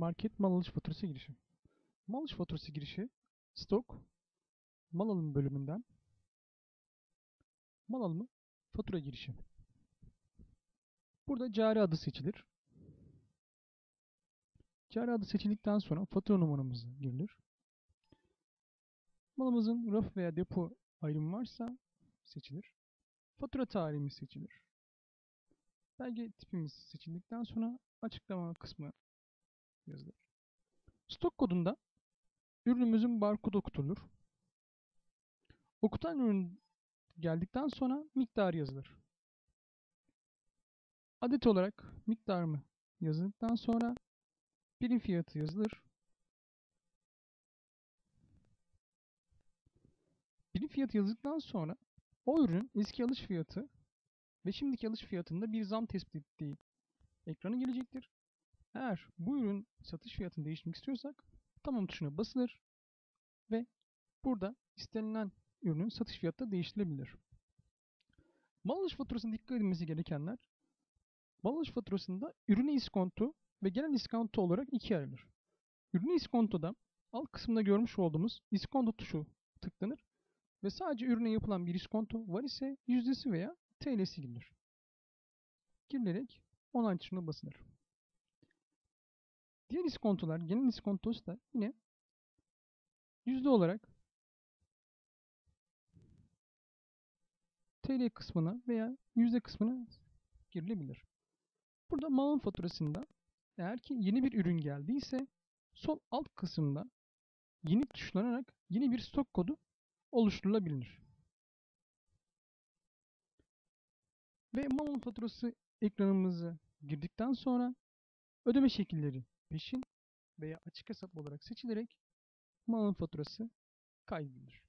Market mal alış faturası girişi. Mal alış faturası girişi stok mal alımı bölümünden mal alımı fatura girişi. Burada cari adı seçilir. Cari adı seçildikten sonra fatura numaramız girilir. Malımızın raf veya depo ayrımı varsa seçilir. Fatura tarihimiz seçilir. Belge tipimiz seçildikten sonra açıklama kısmı yazılır. Stok kodunda ürünümüzün barkodu okutulur. Okutan ürün geldikten sonra miktar yazılır. Adet olarak miktarımı yazıldıktan sonra birim fiyatı yazılır. Birim fiyatı yazdıktan sonra o ürünün eski alış fiyatı ve şimdiki alış fiyatında bir zam tespit ettiği ekrana gelecektir. Eğer bu ürün satış fiyatını değiştirmek istiyorsak tamam tuşuna basılır ve burada istenilen ürünün satış fiyatı da değiştirilebilir. Mal alış faturasında dikkat edilmesi gerekenler mal alış faturasında ürüne iskonto ve genel iskonto olarak ikiye ayrılır. Ürüne iskontoda alt kısmında görmüş olduğumuz iskonto tuşu tıklanır ve sadece ürüne yapılan bir iskonto var ise yüzdesi veya TL'si girilir. Girilerek onay tuşuna basılır. Diğer iskontolar, genel iskontosu da yine yüzde olarak TL kısmına veya yüzde kısmına girilebilir. Burada malın faturasında eğer ki yeni bir ürün geldiyse sol alt kısımda yeni tuşlanarak yeni bir stok kodu oluşturulabilir. Ve malın faturası ekranımızı girdikten sonra ödeme şekilleri peşin veya açık hesap olarak seçilerek malın faturası kaydedilir.